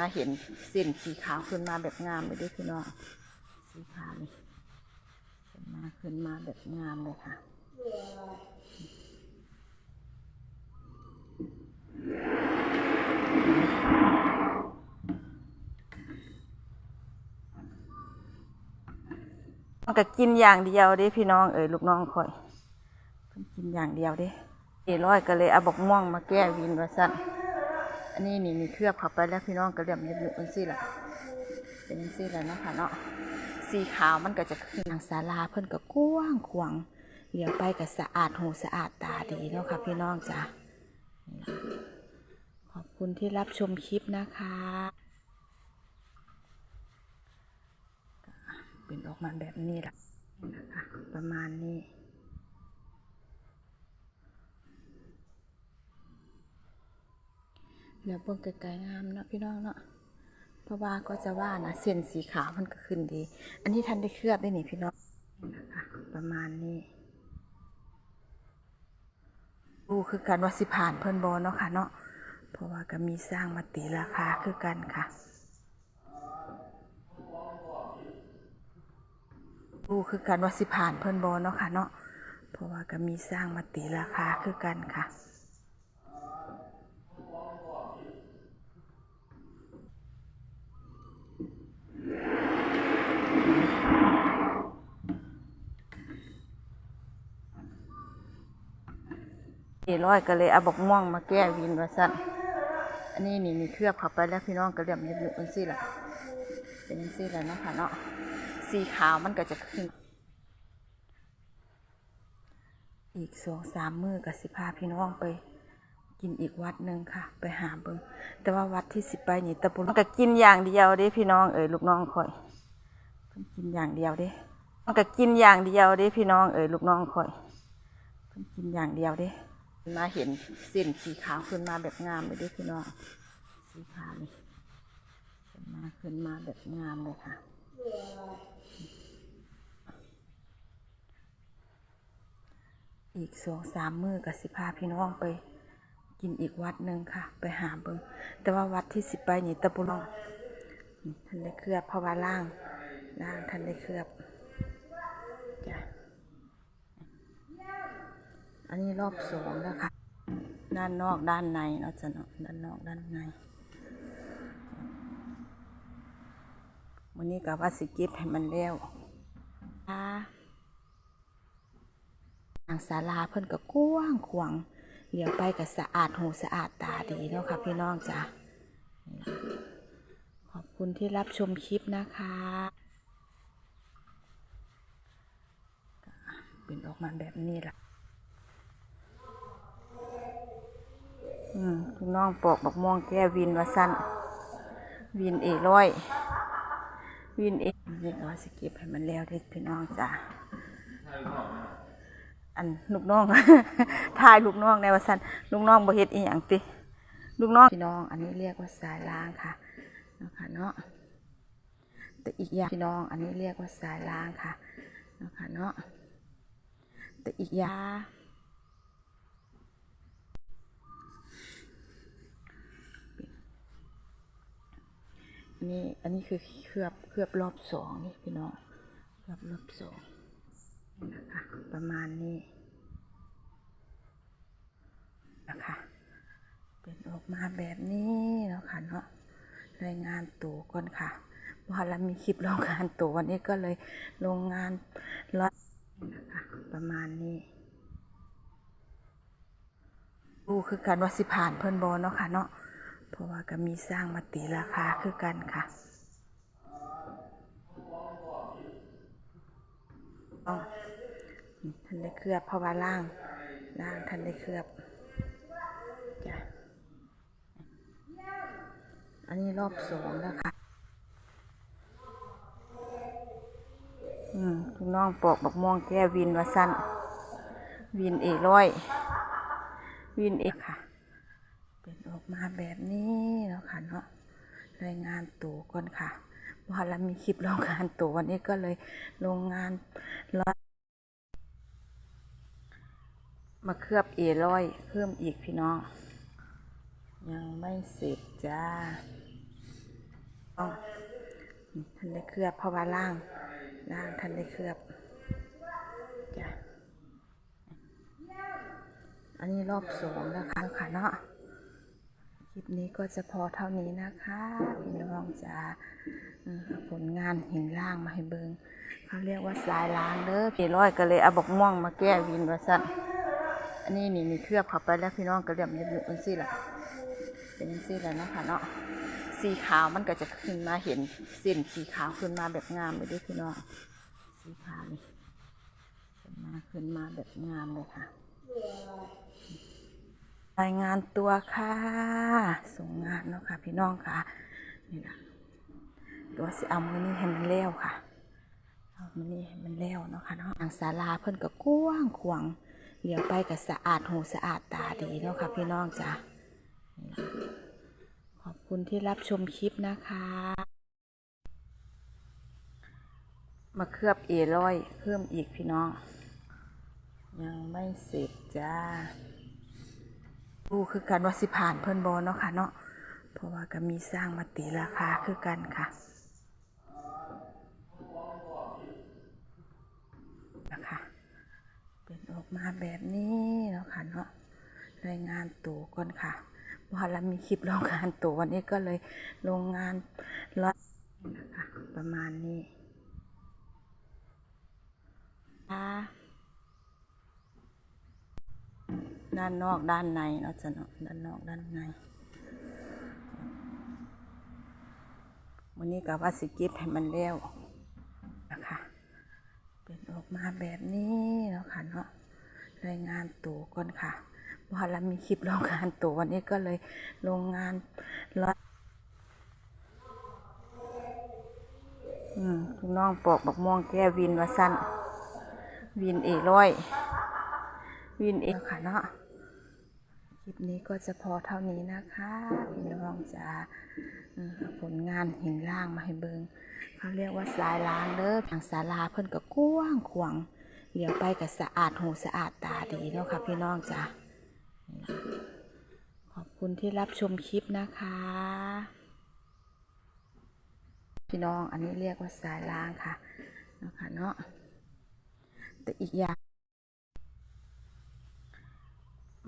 มาเห็นเส้นสีขาวขึ้นมาแบบงามเลยด้วยพี่น้องสีขาวนี่ขึ้นมาขึ้นมาแบบงามเลยค่ะมันก็กินอย่างเดียวเด้พี่น้องเอ๋ยลูกน้องคอยกินอย่างเดียวเด้เอร้อยก็เลยเอาบอกม่วงมาแก้วินว่าสั่น นนี้นี่มีเคลือบเข้าไปแล้วพี่น้องก็เรียบเรียบเป็นซี่ละเป็นซี่ละเนะคะเนาะสีขาวมันก็จะขึ้นทางศาลาเพิ่นก็กว้างขวางเลี้ยวไปก็สะอาดหูสะอาดตาดีเนาะค่ะพี่น้องจ้ะขอบคุณที่รับชมคลิปนะคะ เป็นออกมาแบบนี้แหละนะคะประมาณนี้ แล้วเบิ่งไกลๆงามเนาะพี่น้องเนาะเพราะว่าก็จะว่านะเส้นสีขาวมันก็ขึ้นดี อันนี้ทันได้เคลือบได้หนี่พี่น้องนะคะประมาณนี้ดูคือกันว่าสิผ่านเพิ่นบอเนาะค่ะเนาะเพราะว่าก็มีสร้างมาตีราคาคือกันค่ะดูคือกันว่าสิผ่านเพิ่นบอเนาะค่ะเนาะเพราะว่าก็มีสร้างมาตีราคาคือกันค่ะ ร้อยก็เลยเอาบอกม่วงมาแก้วินว่าสั่นอันนี้นี่มีเคลือบเข้าไปแล้วพี่น้องก็เรียบเรียบเป็นซี่ละเป็นซี่ละเนะคะเนาะสีขาวมันก็จะขึ้น อีกสองสามมือกับสิพาพี่น้องไป กินอีกวัดหนึ่งค่ะ ไปหาเบิงแต่ว่าวัดที่สิไปนี่ตะบุญมันก็กินอย่างเดียวเด้พี่น้องเอ๋ยลูกน้องคอยกินอย่างเดียวเด้มันก็กินอย่างเดียวเด้พี่น้องเอ๋ยลูกน้องคอยกินอย่างเดียวเด้ มาเห็นเส้นสีขาวขึ้นมาแบบงามเลยด้พี่น้องสีขาวนี่ขึ้นมาขึ้นมาแบบงามเลยค่ะอีกสองสามมือกับสิพาพี่น้องไป กินอีกวัดหนึ่งค่ะ ไปหาเบิงแต่ว่าวัดที่สิไปนี่ตะบุญองนี่ท่านได้เคลือบเพราะว่าล่างล่างท่านได้เคลือบจ้ะ อันนี้รอบสองแล้วค่ะด้านนอกด้านในเนาะจะเนาะด้านนอกด้านในวันนี้กับว่าสิเกิบให้มันแล้วค่ะทางศาลาเพิ่นก็กว้างขวางเลี้ยวไปก็สะอาดหูสะอาดตาดีเนาะค่ะพี่น้องจ้ะขอบคุณที่รับชมคลิปนะคะเป็นออกมาแบบนี้ล่ะ อืม พี่น้องปอกบักม่วงแก้วินว่าสั้นวินเอร้อยวินเอเรียกว่าสก็บให้มันแล้วเด็กพี่น้องจ้ะอันลูกน้องทายลูกน้องในว่าสันลูกน้องบ่เฮ็ดอีหยังติลูกน้องพี่น้อง อันนี้เรียกว่าสายล้างค่ะนะคะเนาะแต่อีกอย่างพี่น้อง อันนี้เรียกว่าสายล้างค่ะนะคะเนาะแต่อีกอย่าง อันนี้อันนี้คือเคลือบเคลือบรอบสองนี่พี่น้องเคลือบรอบสองนะคะประมาณนี้นะคะเป็นออกมาแบบนี้แล้วค่ะเนาะรายงานตัวก่อนค่ะว่าเรามีคลิปลงงานตัววันนี้ก็เลยลงงานร้อยนะคะประมาณนี้ดูคือกันว่าสิผ่านเพิ่นบอเนาะค่ะเนาะ เพราะว่าก็มีสร้างมาตีราคาคือกันค่ะท่านได้เคลือบเพราะว่าล่างล่างท่านได้เคลือบจ้ะอันนี้รอบสองแล้วค่ะอืมพี่น้องปอกบักม่วงแก้วินว่าสั้นวินเอร้อย วินเอค่ะ มาแบบนี้แล้วค่ะเนาะรายงานตัวก่อนค่ะว่าเรามีคลิปลงงานตัววันนี้ก็เลยลงงานร้อยมาเคลือบเอร้อยเพิ่มอีกพี่น้อง ยังไม่เสร็จจ้าอ๋อท่านได้เคลือบเพราะว่าล่างล่างท่านได้เคลือบจ้ะอันนี้รอบสองนะคะค่ะเนาะ ลิปนี้ก็จะพอเท่านี้นะคะพี่น้องจะผลงานห็นล่างมาให้เบิงเขาเรียกว่าสายล้างเด้อพี่ร้อยก็เลยเอาบอกม่วงมาแก้วินว่าสั่นอันนี้นี่มีเคลือบเข้าไปแล้วพี่น้องก็เรียบยึบๆอันซี่ละเป็นซี่แล้วนะคะเนาะสีขาวมันก็จะขึ้นมาเห็นเส้นสีขาวขึ้นมาแบบงามเลยด้วยพี่น้องสีขาวนี่ขึ้นมาขึ้นมาแบบงามเลยค่ะ รายงานตัวค่ะส่งงานเนาะค่ะ พี่น้องค่ะ นี่นะตัวสิเอามือนี้ให้มันเลี้ยวค่ะ เอามือนี้ให้มันเลี้ยวเนาะค่ะเนาะทางศาลาเพิ่นก็กว้างขวางเลี้ยวไปก็สะอาดหูสะอาดตาดีเนาะค่ะ พี่น้องจ้ะขอบคุณที่รับชมคลิปนะคะมาเคลือบเอร้อยเพิ่มอีกพี่น้อง ยังไม่เสร็จจ้า ดูคือกันว่าสิผ่านเพิ่นบอเนาะค่ะเนาะเพราะว่าก็มีสร้างมาตีราคาคือกันค่ะนะคะเป็นออกมาแบบนี้เนาะค่ะเนาะรายงานตัวก่อนค่ะว่าเรามีคลิปโรงงานตัววันนี้ก็เลยโรงงานร้อยนะคะประมาณนี้ค่ะ ด้านนอกด้านในเนาะจะเนาะด้านนอกด้านในวันนี้กับว่าสิกิฟให้มันเร็วนะคะเป็นออกมาแบบนี้เนาะค่ะเนาะรายงานตัวก่อนค่ะว่าเรามีคลิปโรงงานตัววันนี้ก็เลยโรงงานร้อยอืมน้องปอกบักม่วงแก้วินว่าสั้นวินเอร้อย วินเอค่ะเนาะคลิปนี้ก็จะพอเท่านี้นะคะพี่น้องจะผลงานห็นล่างมาให้เบิงเขาเรียกว่าสายล้างเด้อทางศาลาเพิ่นก็กว้างขวางเลี้ยวไปก็สะอาดหูสะอาดตาดีเนาะค่ะพี่น้องจ้ะขอบคุณที่รับชมคลิปนะคะ พี่น้องอันนี้เรียกว่าสายล้างค่ะนะค่ะเนาะแต่อีกอย่าง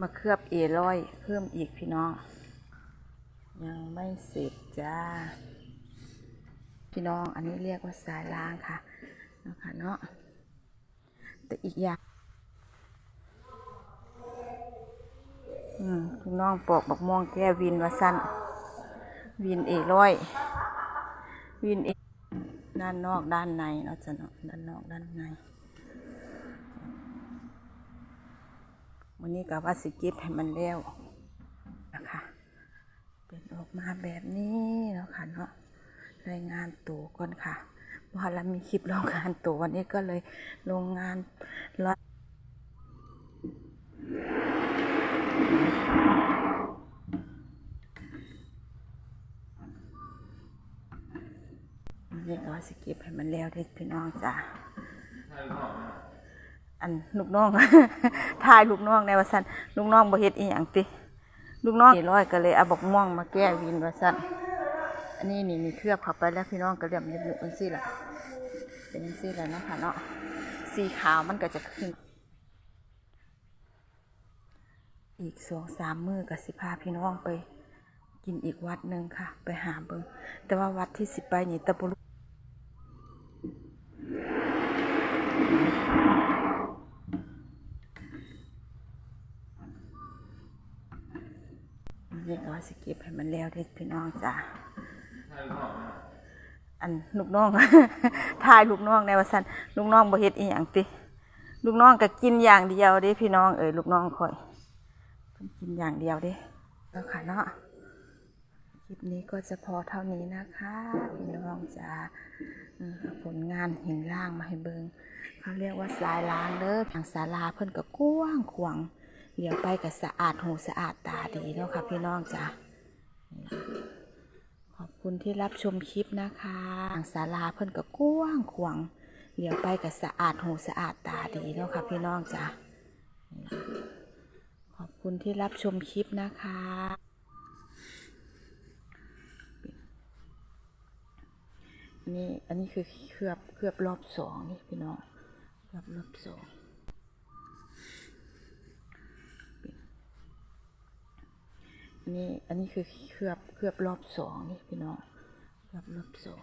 มาเคลือบเอร้อยเพิ่มอีกพี่น้อง ยังไม่เสร็จจ้า พี่น้องอันนี้เรียกว่าสายล้างค่ะนะคะเนาะแต่อีกอย่างอืมพี่น้องปอกบักม่วงแก้วินว่าสั้นวินเอร้อยวินเอด้านนอกด้านในเนาะจะเนาะด้านนอกด้านใน วันนี้กับว่าสิกิฟให้มันเร็วนะคะเป็นออกมาแบบนี้เนาะค่ะเนาะรายงานตัวก่อนค่ะว่าเรามีคลิปโรงงานตัววันนี้ก็เลยโรงงานร้อยวันนี้ก็ว่าสกิฟให้มันแล้วเด็กพี่น้องจ้ะ อันลูกน้อง ทายลูกน้องในว่าซั่นลูกน้องบ่เฮ็ดอีหยังติลูกน้องนี่ร้อยก็เลยเอาบอกม่วงมาแก้วินว่าซั่นอันนี้นี่มีเคลือบเข้าไปแล้วพี่น้องก็เรียบยึบๆจังซี่ล่ะเป็นจังซี่และเนะคะเนาะสีขาวมันก็จะขึ้น อีกสองสามมื้อก็สิพาพี่น้องไป กินอีกวัดหนึ่งค่ะ ไปหาเบิงแต่ว่าวัดที่สิไปนี่ตะบุรุ เรียกว่า สเก็บให้มันแล้วเด็กพี่น้องจ้ะอันลูกน้อง ทายลูกน้องในว่าสันลูกน้องบ่เฮ็ดอีหยังติลูกน้องก็กินอย่างเดียวเด้พี่น้องเอ้ยลูกน้องคอยกินอย่างเดียวเด้แล้วค่ะเนาะคลิปนี้ก็จะพอเท่านี้นะคะพี่น้องจ้ะเออเอาผลงานห็นล่างมาให้เบิงเขาเรียกว่าสายล้างเด้อทางศาลาเพิ่นก็กว้างขวาง เลี้ยวไปก็สะอาดหูสะอาดตาดีเนาะค่ะพี่น้องจ้ะขอบคุณที่รับชมคลิปนะคะทางศาลาเพิ่นก็กว้างขวางเลี้ยวไปก็สะอาดหูสะอาดตาดีเนาะค่ะพี่น้องจ้ะขอบคุณที่รับชมคลิปนะคะนี่อันนี้คือเคลือบเคลือบรอบสองนี่พี่น้องเคลือบรอบสอง อันนี้อันนี้คือเคลือบเคลือบรอบสองนี่พี่น้องเคลือบรอบสอง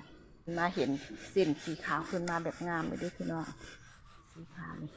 มาเห็นเส้นสีขาวขึ้นมาแบบงามเลยด้วยพี่น้องสีขาวนี่